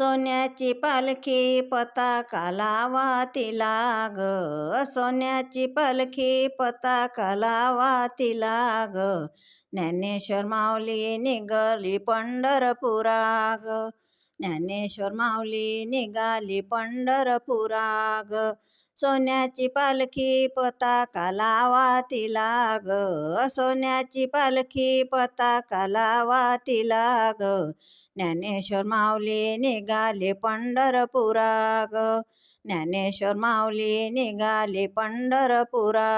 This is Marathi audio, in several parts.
सोन्याची पालखी पताका लावा तिला ग सोन्याची पालखी पताका लावा तिला ग ज्ञानेश्वर माऊली निघाली पंढरपुरा ग ज्ञानेश्वर माऊली निघाली पंढरपुरा ग सोन्याची पालखी पताका लावा तिला ग सोन्याची पालखी पताका लावा तिला ग ज्ञानेश्वर माऊली निघाले पंढरपुराग. ज्ञानेश्वर माऊली निघाले पंढरपुरा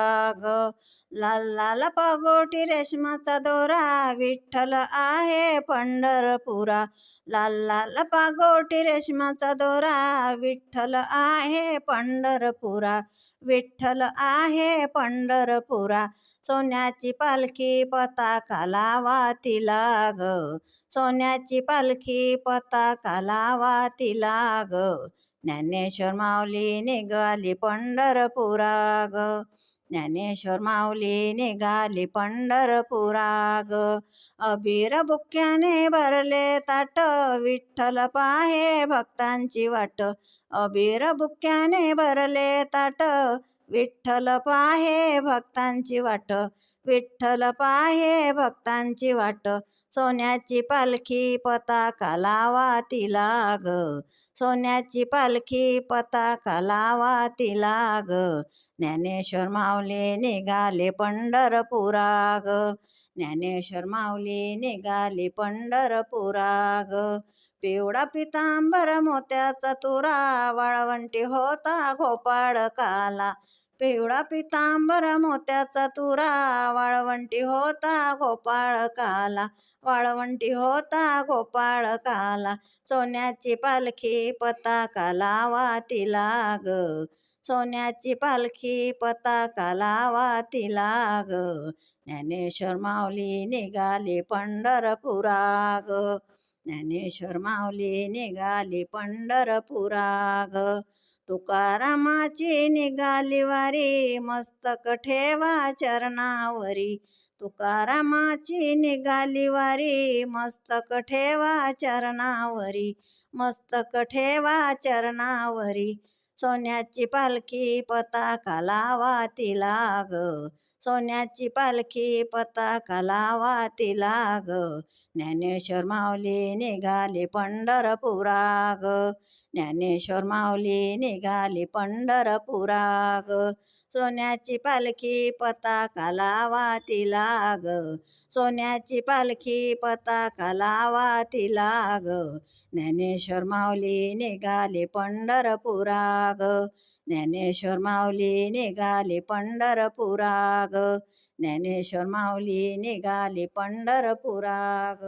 लाल लाल पागोटी रेशमाचा दोरा विठ्ठल आहे पंढरपुरा. लाल लाल पागोटी रेशमाचा दोरा विठ्ठल आहे पंढरपुरा. विठ्ठल आहे पंढरपुरा. सोन्याची पालखी पताका लावा तिला ग सोन्याची पालखी पताका लावा तिला ग ज्ञानेश्वर माऊली निघाली पंढरपुरा ग ज्ञानेश्वर माऊली निघाली पंढरपुरा ग अबीर बुक्याने भरले ताट विठ्ठल पाहे भक्तांची वाट. अबीर बुक्याने भरले ताट विठ्ठल पाहे भक्तांची वाट. विठ्ठल पाहे भक्तांची वाट सोन्याची पालखी पताका लावा तिला ग सोन्याची पालखी पताका लावा तिला ग ज्ञानेश्वर माऊली निघाले पंढरपुराग. ज्ञानेश्वर माऊली निघाले पंढरपुराग. पिवळा पितांबर मोत्याचा तुरा वाळवंटी होता गोपाळ काला पिवळा पितांबर मोत्याचा तुरा वाळवंटी होता गोपाळ काला वाळवंटी होता गोपाळ काला सोन्याची पालखी पताका लावा तिला ग सोन्याची पालखी पताका लावा तिला ग ज्ञानेश्वर माऊली निघाली पंढरपुरा ग ज्ञानेश्वर माऊली निघाली पंढरपुरा ग तुकारामाची निघाले वारी मस्तक ठेवा चरणावरी. तुकारामाची निघाली वारी मस्तक ठेवा चरणावरी. मस्तक ठेवा चरणावरी. सोन्याची पालखी पताका लावा तिला ग सोन्याची पालखी पताका लावा तिला ग ज्ञानेश्वर माऊली निघाली पंढरपुरा ग ज्ञानेश्वर माऊली निघाली पंढरपुरा ग सोन्याची पालखी पताका लावा तिला ग सोन्याची पालखी पताका लावा तिला ग ज्ञानेश्वर माऊली निघाली पंढरपुरा ग ज्ञानेश्वर माऊली निघाली पंढरपुराग. ज्ञानेश्वर माऊली निघाली पंढरपुराग.